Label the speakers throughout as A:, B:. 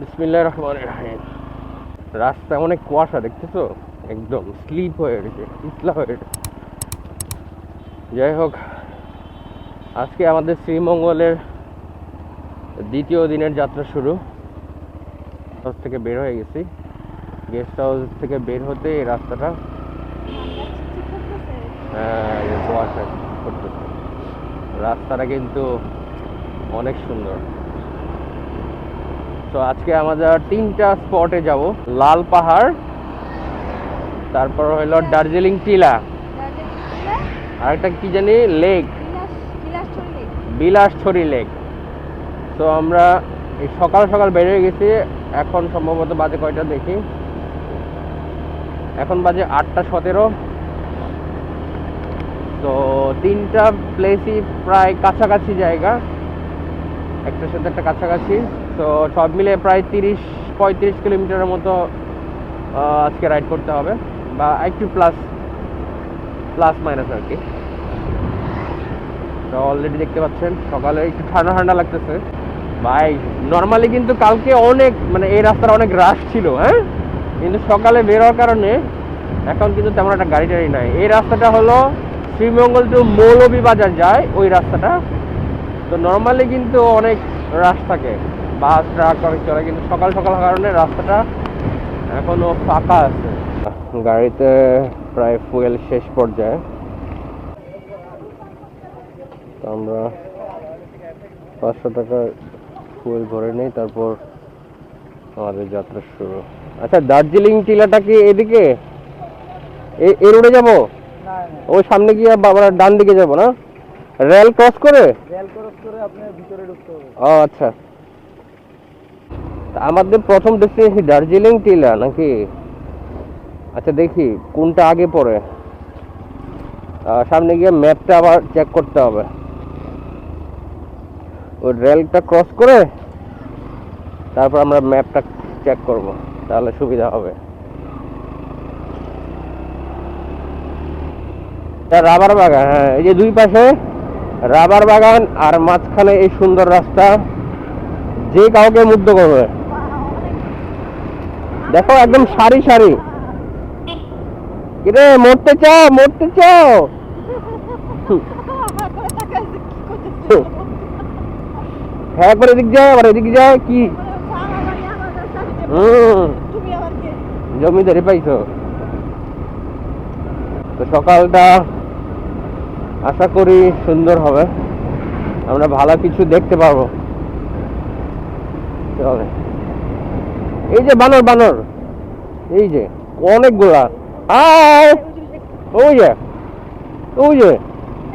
A: বিসমিল্লাহ রহমান রাহিম। রাস্তায় অনেক কুয়াশা দেখতেছো? একদম স্লিপ হয়ে গেছে পিছলা হয়ে গেছে। যাই হোক আজকে আমাদের শ্রীমঙ্গলের দ্বিতীয় দিনের যাত্রা শুরু। হাউস থেকে বের হয়ে গেছি। গেস্ট হাউস থেকে বের হতে এই রাস্তাটা হ্যাঁ, কুয়াশা রাস্তাটা কিন্তু অনেক সুন্দর। তো আজকে আমাদের তিনটা স্পটে যাব। লাল পাহাড়, তারপর হলো দার্জিলিং টিলা। আর একটা কি জানি? লেক। বিলাসছড়ি লেক। তো আমরা এই সকাল সকাল বেরিয়ে গেছি। এখন সম্ভবত বাজে কয়টা দেখি? এখন বাজে আটটা সতেরো। তো তিনটা প্লেসই প্রায় কাছাকাছি জায়গা। একটার সাথে একটা কাছাকাছি। তো সব মিলে প্রায় তিরিশ, পঁয়ত্রিশ কিলোমিটারের মতো আজকে রাইড করতে হবে। বা একটু প্লাস প্লাস মাইনাস আর কি। তো অলরেডি দেখতে পাচ্ছেন, সকালে একটু ঠান্ডা ঠান্ডা লাগতেছে। ভাই নর্মালি কিন্তু কালকে অনেক মানে এই রাস্তাটা অনেক রাশ ছিল হ্যাঁ? কিন্তু সকালে বের হওয়ার কারণে এখন কিন্তু তেমন একটা গাড়ি টাড়ি নাই। এই রাস্তাটা হলো শ্রীমঙ্গল টু মৌলভীবাজার যায়, ওই রাস্তাটা। তো নর্মালি কিন্তু অনেক রাশ থাকে। বাস ট্রাক অনেক চলে কিন্তু সকাল সকাল কারণে রাস্তাটা এখনও ফাঁকা আছে। গাড়িতে প্রায় ফুয়েল শেষ পর্যায়ে। তো আমরা পাঁচশো টাকার ফুয়েল ভরে নিই তারপর আমাদের যাত্রা শুরু। আচ্ছা দার্জিলিং টিলাটা কি এদিকে? এই রোডে যাব? ওই সামনে গিয়ে বাবার ডান দিকে যাব না? রেল ক্রস করে?
B: রেল ক্রস
A: আচ্ছা। আমাদের প্রথম ডেস্টিনেশন দার্জিলিং টিলা নাকি? আচ্ছা দেখি কোনটা আগে আহ, সামনে গিয়ে ম্যাপটা আবার চেক করতে হবে। ওই রেলটা ক্রস করে তারপর আমরা ম্যাপটা চেক করব তাহলে সুবিধা হবে। রাবার বাগান হ্যাঁ এই যে দুই পাশে রাবার বাগান আর মাঝখানে এই সুন্দর রাস্তা, যে কাউকে মুগ্ধ করবে। দেখো, একদম সারি সারি। কিরে, মরতে চাও মরতে চাও? হ্যাঁ করে এদিক যাও আবার এদিক যাও, কি? হুম। পাইছো। তো সকালটা আশা করি সুন্দর হবে। আমরা ভালো কিছু দেখতে পারব। চলে এই যে বানর বানর। এই যে, অনেকগুলা। আয়! ওই যে ওই যে।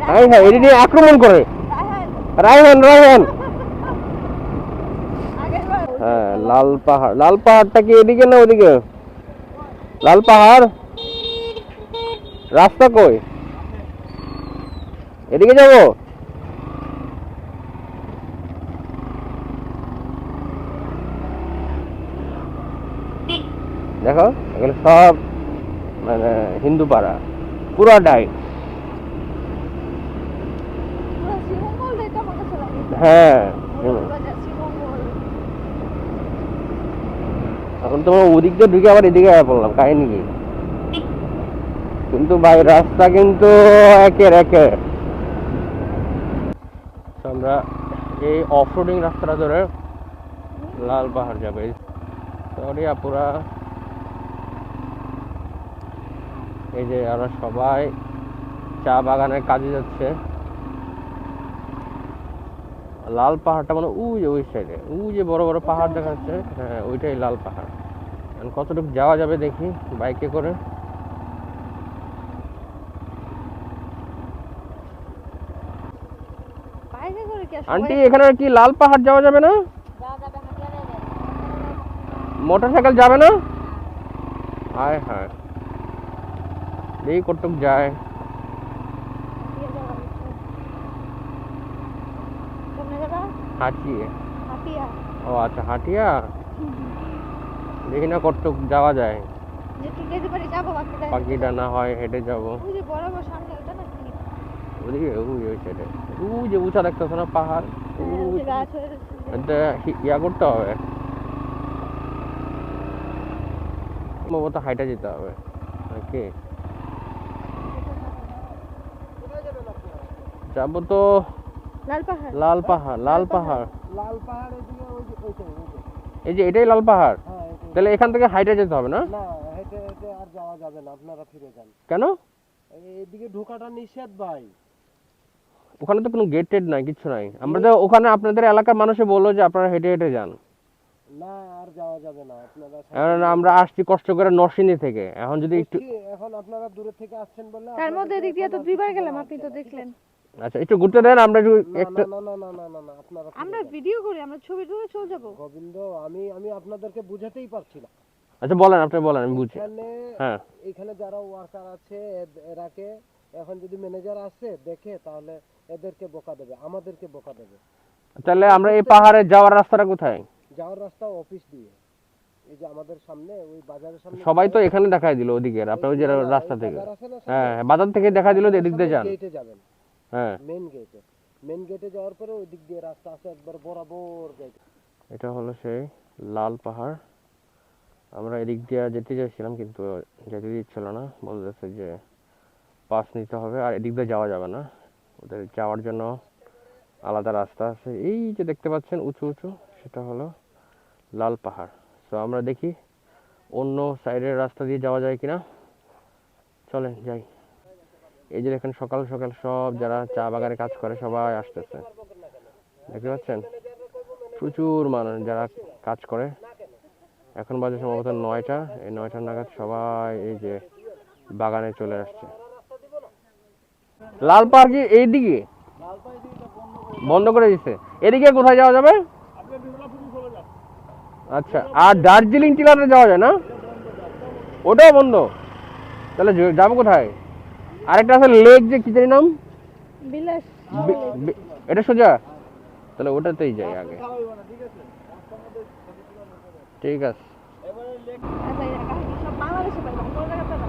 A: হাই হাই, এটি নিয়ে আক্রমণ করে। রায়হান রায়হান। হ্যাঁ লাল পাহাড়। লাল পাহাড়টা কি এদিকে না ওদিকে? লাল পাহাড়? রাস্তা কই? এদিকে যাব। দেখো এখানে সব মানে হিন্দু পাড়া পুরাটাই হ্যাঁ এখন তোমার ওদিক দিয়ে ঢুকে আবার এদিকে পড়লাম, কাহিনী কি? কিন্তু ভাই, রাস্তা কিন্তু একের একে তো আমরা এই অফ রোডিং রাস্তাটা ধরে লাল পাহাড় যাবে। সরি আপুরা। এই যে আমরা সবাই চা বাগানের কাজে যাচ্ছে। লাল পাহাড়টা মানে ওই যে ওই সাইডে ওই যে বড় বড় পাহাড় দেখা যাচ্ছে হ্যাঁ ওইটাই লাল পাহাড়। কতটুকু যাওয়া যাবে দেখি, বাইকে করে। আন্টি এখানে কি লাল পাহাড় যাওয়া যাবে না? মোটর সাইকেল যাবে না? হায় হায়। দেখি কতটুক যায়। হাঁটিয়ে ও আচ্ছা হাঁটিয়া? দেখি না কতটুক যাওয়া যায়। পাখিটা না হয় হেঁটে যাব। ওদিকে ওই ওই সাইডে ওই যে উঁচা দেখতেছ না পাহাড়। এটা ইয়া করতে হবে। সম্ভবত হাইটা যেতে হবে। যাব তো
C: লাল পাহাড়।
A: লাল পাহাড় লাল পাহাড়।
B: লাল পাহাড় এদিকে ওই যে ওইটাই ওইটাই
A: এই যে এটাই লাল পাহাড়?
B: হ্যাঁ
A: তাহলে এখান থেকে হাইটে যেতে হবে না?
B: না হেঁটে হেঁটে আর যাওয়া যাবে না আপনারা ফিরে যান।
A: কেন?
B: এদিকে ঢোকাটা নিষেধ ভাই।
A: ওখানে তো কোনো গেট টেট নাই কিছু নাই। আমরা তো ওখানে আপনাদের এলাকার মানুষে বলল যে আপনারা হেঁটে হেঁটে যান।
B: না আর যাওয়া যাবে না আপনারা
A: আমরা আসছি কষ্ট করে নরসিংদী থেকে। এখন যদি একটু
B: এখন আপনারা দূরে থেকে আসছেন বলে
C: তার মধ্যে এদিক দিয়ে তো দুইবার গেলাম আপনি তো দেখলেন।
A: আচ্ছা একটু ঘুরতে দেন আমরা একটু
B: না না না না না আপনারা
C: আমরা ভিডিও করি আমরা ছবি তুলে চলে যাব।
B: গোবিন্দ আমি আমি আপনাদেরকে বুঝাতেই পারছি না।
A: আচ্ছা বলেন আপনি বলেন আমি বুঝছি।
B: এখানে
A: হ্যাঁ।
B: এখানে যারা ওয়ার্কার আছে এরাকে এখন যদি ম্যানেজার আসে দেখে তাহলে এদেরকে বোকা দেবে আমাদেরকে বোকা দেবে।
A: তাহলে আমরা এই পাহাড়ে যাওয়ার রাস্তাটা কোথায়?
B: যাওয়ার রাস্তা অফিস দিয়ে। এই যে আমাদের সামনে ওই বাজারের সামনে
A: সবাই তো এখানে দেখাই দিল ওদিকে আপনার ওই যে রাস্তা থেকে। হ্যাঁ বাজার থেকে দেখা দিল যে এদিক দিয়ে যান।
B: গেটে যাবেন।
A: হ্যাঁ।
B: মেন গেটে মেন গেটে যাওয়ার পরে ওই দিক দিয়ে রাস্তা আছে একবার বরাবর গেট
A: এটা হলো সেই লাল পাহাড়। আমরা এদিক দিয়ে যেতে চাইছিলাম কিন্তু যেতে দিচ্ছিল না। বলতেছে যে পাস নিতে হবে আর এদিক দিয়ে যাওয়া যাবে না। ওদের যাওয়ার জন্য আলাদা রাস্তা আছে। এই যে দেখতে পাচ্ছেন উঁচু উঁচু, সেটা হলো লাল পাহাড়। তো আমরা দেখি অন্য সাইডের রাস্তা দিয়ে যাওয়া যায় কিনা। চলেন যাই। এই যে দেখেন সকাল সকাল সব যারা চা বাগানে কাজ করে সবাই আসতেছে। দেখতে পাচ্ছেন? প্রচুর মানুষ যারা কাজ করে। এখন বাজে সম্ভবত নয়টা। এই নয়টা নাগাদ সবাই এই যে বাগানে চলে আসছে। লাল পাহাড় কি এইদিকে? বন্ধ করে দিচ্ছে এদিকে কোথায় যাওয়া যাবে? আচ্ছা আর দার্জিলিং টিলাতে যাওয়া যায় না? ওটাও বন্ধ। তাহলে যাব কোথায়? আরেকটা আছে লেক যে কি জানি নাম? এটা সোজা? তাহলে ওটাতেই যাই আগে। ঠিক আছে
C: আচ্ছা, এই কাহিনী সব বাংলাদেশে পাইলাম কোনো জায়গাতে না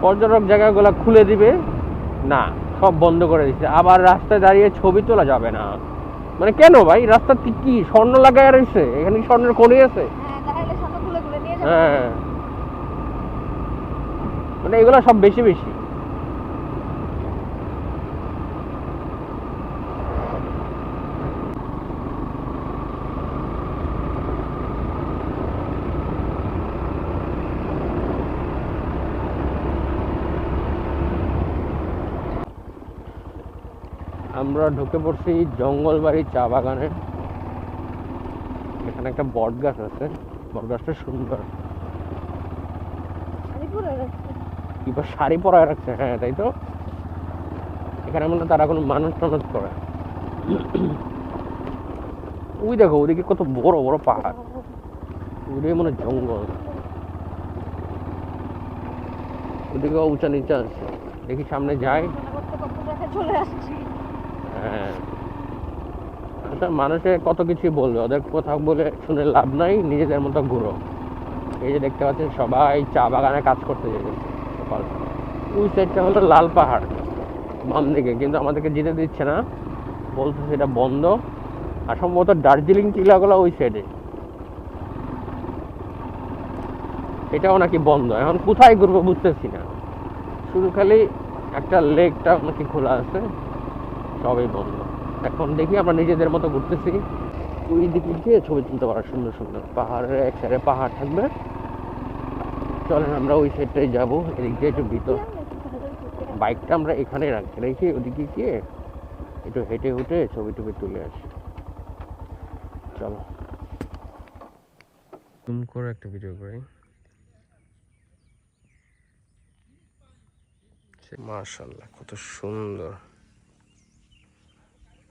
A: পর্যটক জায়গাগুলো খুলে দিবে? না সব বন্ধ করে দিচ্ছে। আবার রাস্তায় দাঁড়িয়ে ছবি তোলা যাবে না। মানে কেন ভাই? রাস্তা কি স্বর্ণ লাগায় রয়েছে এখানে স্বর্ণের খনি আছে?
C: হ্যাঁ
A: হ্যাঁ। মানে এগুলো সব বেশি বেশি। আমরা ঢুকে পড়ছি জঙ্গলবাড়ি চা বাগানে। এখানে একটা বট গাছ আছে। বট গাছটা সুন্দর।
C: শাড়ি পরে রাখছে।
A: এবার শাড়ি পরায় রাখছে হ্যাঁ তাই তো? এখানে মনে তারা কোনো মানুষ টানুষ করে। ওই দেখো ওদিকে কত বড় বড় পাহাড়। ওদিকে মনে জঙ্গল। ওদিকে উঁচা নিচা আছে। দেখি সামনে যাই।
C: চলে আসছি।
A: হ্যাঁ। আচ্ছা মানুষে কত কিছু বলবে, ওদের কথা বলে শুনে লাভ নাই, নিজেদের মতো ঘুরো এই যে দেখতে পাচ্ছেন, সবাই চা বাগানে কাজ করতে যেতেছে সকাল ওই সাইডটা হলো লাল পাহাড়, বাম দিকে। কিন্তু আমাদেরকে যেতে দিচ্ছে না। বলছে সেটা বন্ধ। আর সম্ভবত দার্জিলিং টিলাগুলো ওই সাইডে। এটাও নাকি বন্ধ। এখন কোথায় ঘুরবো বুঝতেছি না। শুধু খালি একটা লেকটা নাকি খোলা আছে। সবই বন্ধ। এখন দেখি আমরা নিজেদের মতো ঘুরতেছি। ওই দিকে গিয়ে ছবি তুলতে পারা সুন্দর সুন্দর পাহাড়ের এক সাইডে পাহাড় থাকবে। চলেন আমরা ওই সাইডটাই যাব, এদিক দিয়ে একটু ভিতর। বাইকটা আমরা এখানে রাখি রেখে ওদিকে গিয়ে একটু হেঁটে হুটে ছবি টবি তুলে আসি। চলো। জুম করে একটা ভিডিও করি। মাশাল্লাহ কত সুন্দর।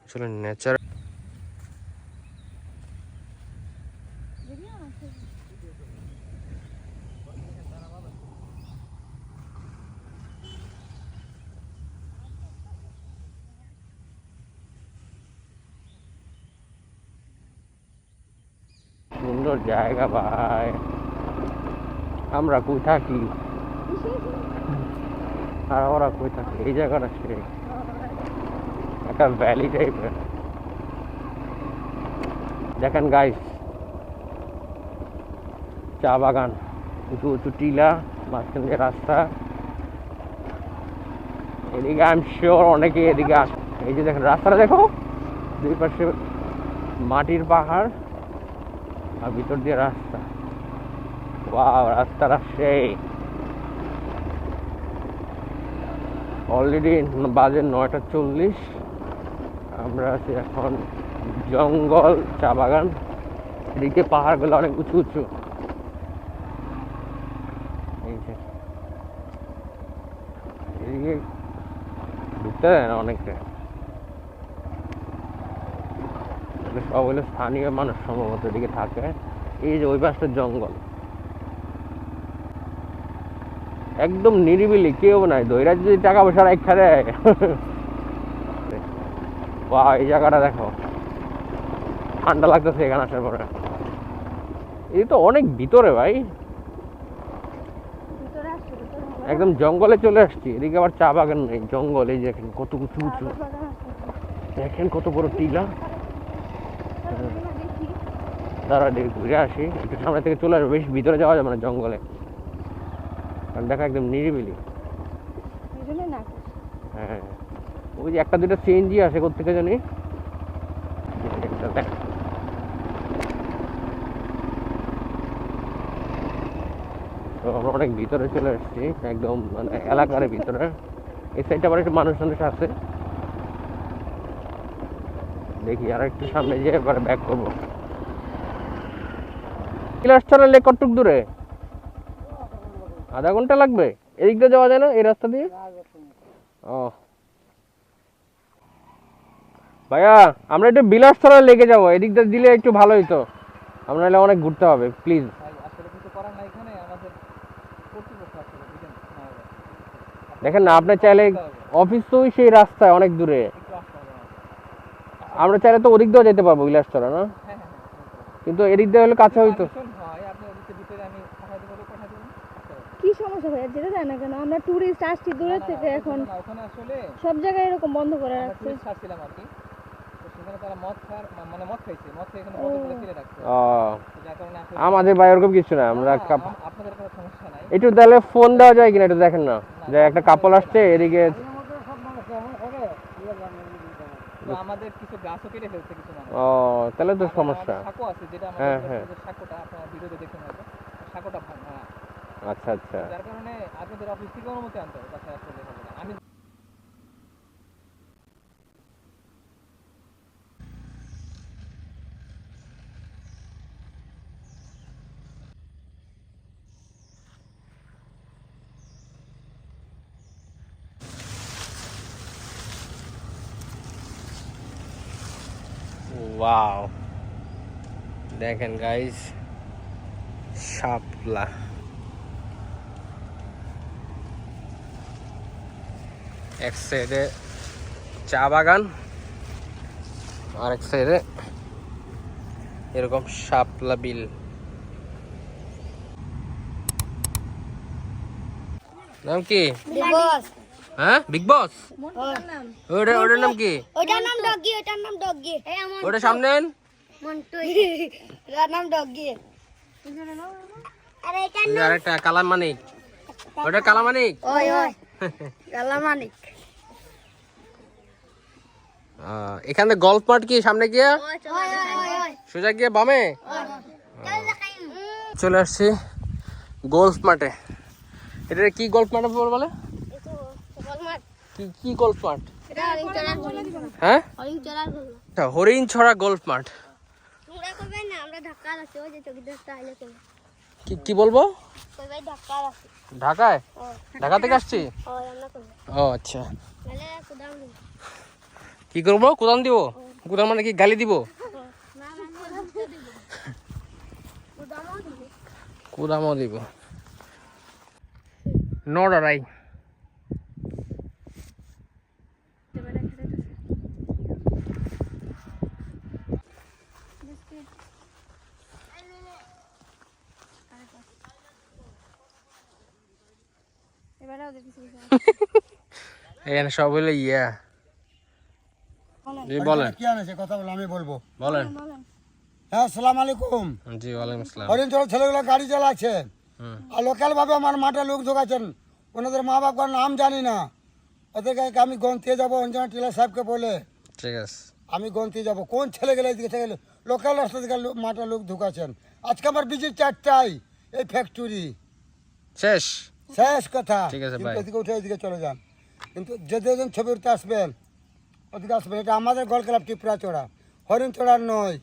A: আসলে নেচার সুন্দর জায়গা ভাই। আমরা কই থাকি? আর ওরা কই থাকে? এই জায়গাটা সে একটা ভ্যালি টাইপের দেখেন গাইস চা বাগান উঁচু উঁচু টিলা, মাঝখান দিয়ে রাস্তা। এদিকে আই এম শিওর অনেকে এদিকে আস এই যে দেখেন, রাস্তাটা দেখো। দুই পাশে মাটির পাহাড় আর ভিতর দিয়ে রাস্তা। ওয়াও রাস্তাটা সেই। অলরেডি বাজে নয়টা চল্লিশ। আমরা আছি এখন জঙ্গল, চা বাগান। এদিকে পাহাড়গুলো অনেক উঁচু উঁচু। এদিকে ঢুকতে দেয় না অনেকটা। সব হলো স্থানীয় মানুষ সম্ভবত এদিকে থাকে। এই যে ওই পাশটা জঙ্গল। একদম নিরিবিলি, কেউ নাই। দইরা যদি টাকা পয়সা রাখা দেয়। বা এই জায়গাটা দেখো। ঠান্ডা লাগতেছে এখানে আসার পরে। এই তো অনেক ভিতরে ভাই। একদম জঙ্গলে চলে আসছি। এদিকে আবার চা বাগান নেই জঙ্গল এই যে দেখেন কত উঁচু উঁচু। দেখেন কত বড় টিলা। দাঁড়া দেখি ঘুরে আসি। একটু সামনে থেকে চলে আসবে বেশ ভিতরে যাওয়া যাবে না জঙ্গলে। কারণ দেখা একদম নিরিবিলি।
C: করছি।
A: হ্যাঁ। ওই যে একটা দুটো সিএনজি আসে কোথেকে জানি। তো আমরা অনেক ভিতরে চলে এসেছি একদম মানে এলাকার ভিতরে। এই সাইডটা আবার একটু মানুষ মানুষ আছে দেখি আর একটু সামনে যেয়ে এবারে ব্যাক করব। কিলাস্টারের লেক কতটুক দূরে? আধা ঘণ্টা লাগবে? এদিক দিয়ে যাওয়া যায় না এই রাস্তা দিয়ে? ও। ভাইয়া আমরা একটু বিলাসতলা লেগে যাব এদিক দিয়ে দিলে একটু ভালো হইতো আমরা নাহলে অনেক ঘুরতে হবে প্লিজ
D: এবার।
A: দেখেন না আপনি চাইলে অফিস তো সেই রাস্তায় অনেক দূরে। আমরা চাইলে তো ওদিক দিয়েও যেতে পারব বিলাসতলা না?
D: হ্যাঁ হ্যাঁ হ্যাঁ
A: কিন্তু এদিক দিয়ে হলে কাছে হইতো।
D: হয়।
C: কি সমস্যা ভাইয়া? যেতে দেয় না কেন? আমরা টুরিস্ট আসছি দূরের থেকে এখন। সব জায়গায় এরকম বন্ধ করে রাখছে
D: টুরিস্ট ছাড়ছিলাম আর কি তো সেখানে তারা মদ খাওয়ার মানে মদ খাইছে মদ খেয়ে এখানে
C: ও।
D: বোতলগুলো ফেলে রাখছে। যার কারণে
A: আমাদের ভাই ওরকম কিছু না আমরা
D: আপনাদের কোনো সমস্যা নাই।
A: একটু তাহলে ফোন দেওয়া যায় কিনা একটু দেখেন না। যে একটা কাপল আসছে এদিকে
D: আমাদের কিছু গাছও কেটে ফেলছে কিছু মানুষ।
A: ও তাহলে তো সমস্যা।
D: সাঁকো আছে যেটা
A: হ্যাঁ,
D: আমাদের
A: হ্যাঁ।
D: সাঁকোটা আপনারা ভিডিওতে দেখুন হয়তো সাঁকোটা ভাঙা।
A: আচ্ছা আচ্ছা।
D: যার কারণে আপনাদের অফিস থেকে অনুমতি আনতে হবে তাছাড়া আসলে হবে না আমি
A: ওয়াও দেখেন গাইস শাপলা। এক সাইডে চা বাগান আর এক সাইডে এরকম শাপলা বিল। নাম কি? হ্যাঁ? বিগ বস ওটা ওটার নাম কি?
E: ওটার নাম ডগি ওটার নাম ডগি
A: ওটা সামনে আন।
E: মন্টু। ওটার নাম ডগি
A: আরেকটা কালামানিক। ওটা কালামানিক?
E: ওই ওই।
A: এখানে গল্ফ মাঠ কি সামনে গিয়ে? সোজা গিয়ে বামে?
E: চলে
A: আসছি গল্ফ মাঠে। এটা কি গল্ফ মাঠে বলে? কি কি গল্ফ মাঠ হ্যাঁ? হরিণ ছড়া গল্ফ মাঠ কি কি বলব? ঢাকায়? ঢাকা থেকে আসছি? ও আচ্ছা।
E: কুদাম
A: কি করব? কোদান দিব? কোদান মানে কি গালি দিব?
E: কুদামও দিব।
A: কোদামও দিব নো ডরাই
C: এবারে ওদের কিছু কিছু
A: এখানে সব হলো ইয়া।
C: বলেন।
A: জি, বলেন।
B: কি আনেছে? কথা বলো আমি বলব।
A: বলেন।
F: হ্যাঁ সালাম আলাইকুম।
A: জি ওয়ালাইকুম আসসালাম
F: হরিণচর ছেলেগুলো গাড়ি চালাচ্ছে। আর লোকাল ভাবে আমার মাঠে লোক ঢোকাচ্ছেন। ওনাদের মা বাবার নাম জানি না। ওদেরকে আমি গন্তিয়ে যাব অঞ্জনা টিলা সাহেবকে বলে।
A: ঠিক আছে।
F: আমি গন্তি যাব। কোন ছেলে গেলে এদিকে থেকে লোকাল রাস্তা থেকে মাঠে লোক ঢুকাচ্ছেন। আজকে আমার বিজির চারটাই এই ফ্যাক্টরি
A: শেষ?
F: শেষ কথা।
A: ঠিক আছে,
F: এদিকে উঠে এদিকে চলে যান। কিন্তু যে একজন ছবি উঠতে আসবেন, ওদিকে আসবেন। এটা আমাদের গোল ক্লাব টিপরা চড়া। হরিণ চড়ার নয়।